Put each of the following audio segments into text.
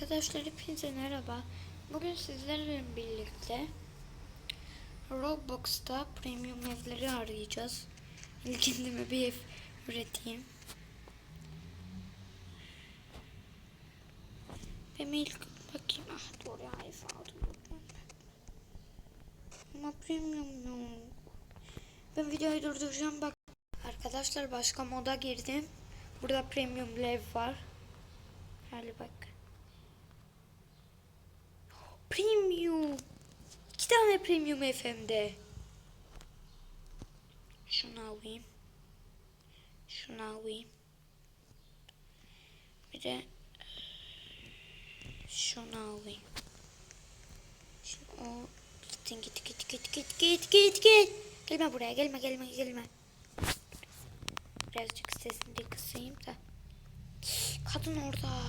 Arkadaşlar hepinize merhaba. Bugün sizlerle birlikte Roblox'ta premium evleri arayacağız. Kendime bir ev üreteyim. Ben ilk bakayım. Ah doğru ya ev aldım. Ama premium yok. Ben videoyu durduracağım bak. Arkadaşlar başka moda girdim. Burada premium ev var. Hadi bak. Premium. Tane premium FM'de. Şunu alayım. Şunu alayım. Bir de şunu alayım. Şimdi o gittin git git git git git git git. Gelme buraya gelme gelme gelme. Birazcık sesini kısayım da. Kadın orada.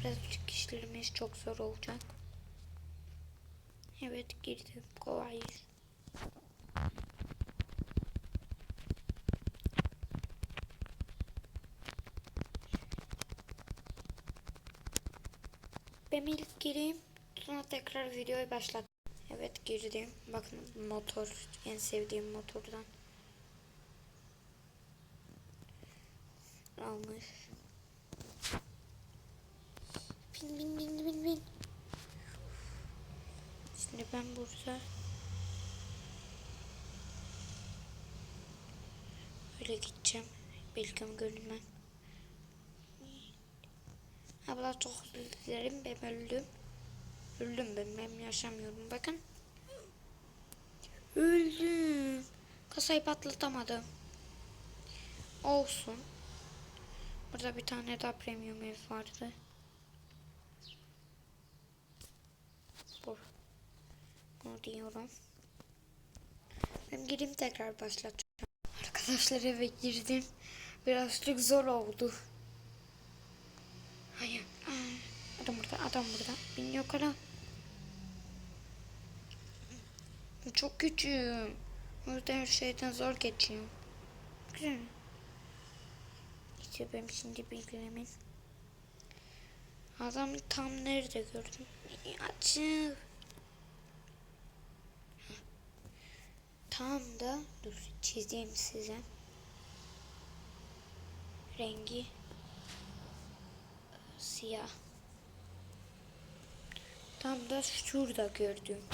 Birazcık işlerimiz çok zor olacak. Evet girdim. Kolay. Ben ilk gireyim. Sonra tekrar videoyu başlat. Evet girdim. Bakın motor. En sevdiğim motordan. Almış. Bin bin bin. Şimdi ben burada öyle gideceğim. Belki görünmem. Abla çok özür dilerim ben öldüm. Öldüm ben, ben yaşamıyorum bakın. Öldüm. Kasayı patlatamadım. Olsun. Burada bir tane daha premium ev vardı. Bu. Diyorum. Ben gireyim tekrar başlatacağım. Arkadaşlar eve girdim. Birazcık zor oldu. Hayır. Adam burada, adam burada. Biniyor kara. Çok küçüğüm. O her şeyden zor geçiyorum. Güzel. İşte ben şimdi bilgilemin. Adamı tam nerede gördüm? Açık. Tam da dur çizeyim size. Rengi siyah. Tam da şurada gördüm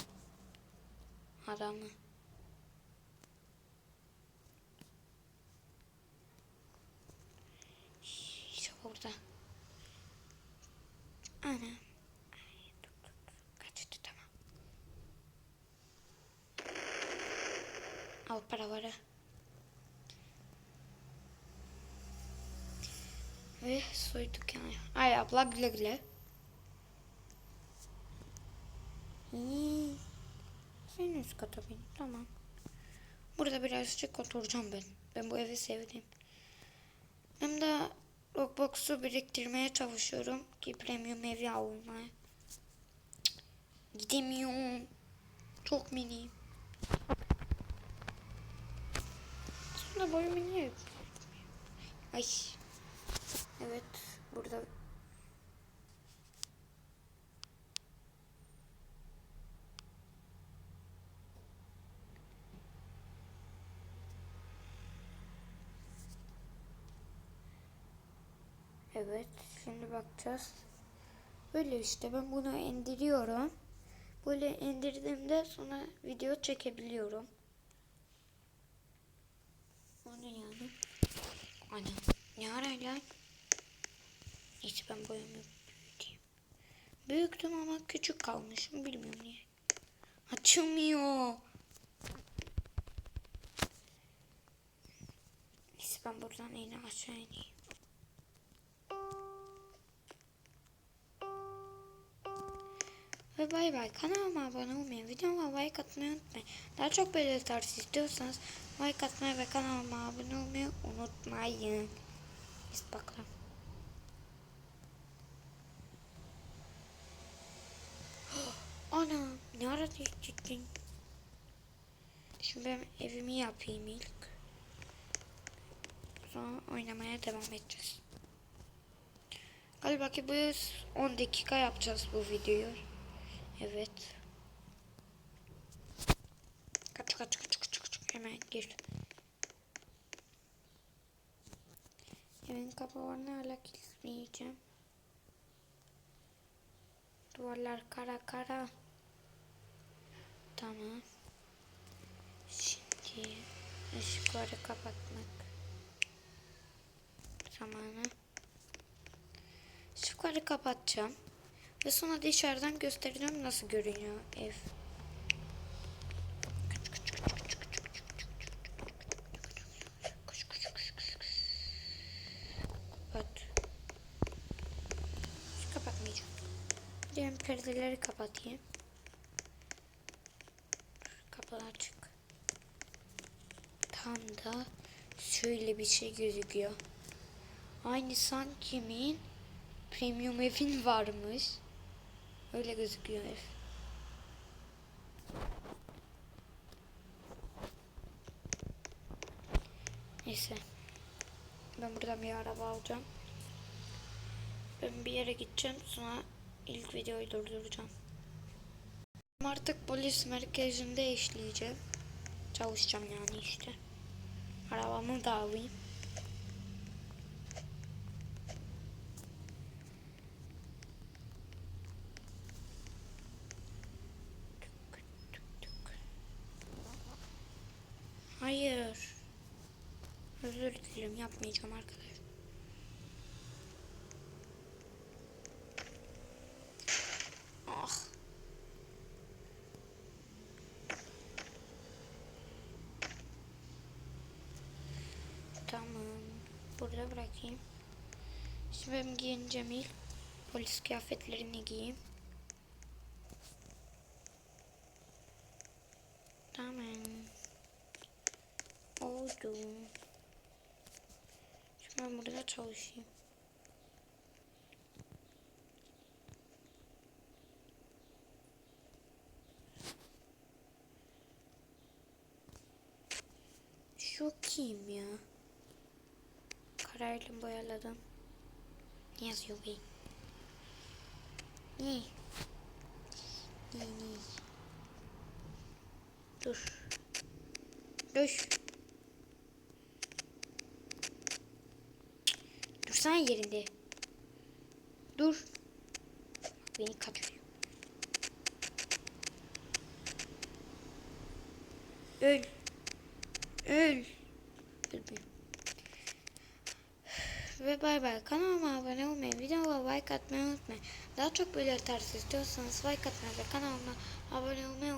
adamı. İşte burada. Ana. Ay, dur, dur, dur. Kaçtı tamam. Al paraları. Ve soyduk yani. Ay abla güle güle. İyi. En üst kata bin. Tamam. Burada birazcık oturacağım ben. Ben bu evi sevdim. Hem de Roblox'u biriktirmeye çalışıyorum ki premium evi almaya. Gidemiyorum. Çok miniyim. Sonra boyumu niye Ay. Evet. Burada Evet, şimdi bakacağız. Böyle işte ben bunu indiriyorum. Böyle indirdiğimde sonra video çekebiliyorum. O ne yani? Ana, ne arayla? Neyse ben boyumu büyüteyim. Büyüktüm ama küçük kalmışım bilmiyorum niye. Açılmıyor. Neyse ben buradan yine aşağı ineyim. Ve bay bay. Kanalıma abone olmayı, videoma like atmayı unutmayın. Daha çok böyle tarz istiyorsanız like atmayı ve kanalıma abone olmayı unutmayın. Biz bakalım. Ana ne ara değiştirdin? Şimdi ben evimi yapayım ilk. Sonra oynamaya devam edeceğiz. Galiba ki yaz 10 dakika yapacağız bu videoyu. Evet. Kaç kaç kaç kaç kaç hemen gir. Evin kapılarını hala kilitleyeceğim. Duvarlar kara kara. Tamam. Şimdi ışıkları kapatmak zamanı. Işıkları kapatacağım. Ve sonra dışarıdan göstereceğim nasıl görünüyor ev. Diğer perdeleri kapatayım. Kapı açık. Tam da şöyle bir şey gözüküyor. Aynı sanki min premium evin varmış. Öyle gözüküyor ev. Neyse. Ben buradan bir araba alacağım. Ben bir yere gideceğim. Sonra ilk videoyu durduracağım. Artık polis merkezinde işleyeceğim. Çalışacağım yani işte. Arabamı da alayım. Hayır. Özür dilerim yapmayacağım arkadaşlar. Ah. Tamam. Burada bırakayım. Şimdi ben giyineceğim ilk. Polis kıyafetlerini giyeyim. Tamam. Oldu. Ben burada çalışayım. Şu kim ya? Kararlı boyaladım. Ne yazıyor be? Ne? Ne ne? Dur. Dur. Dursana yerinde. Dur. Beni kaçırıyor. Öl. Öl. Ölmüyor. Ve bay bay. Kanalıma abone olmayı, videoma like atmayı unutmayın. Daha çok böyle tarz istiyorsanız like atmayı ve kanalıma abone olmayı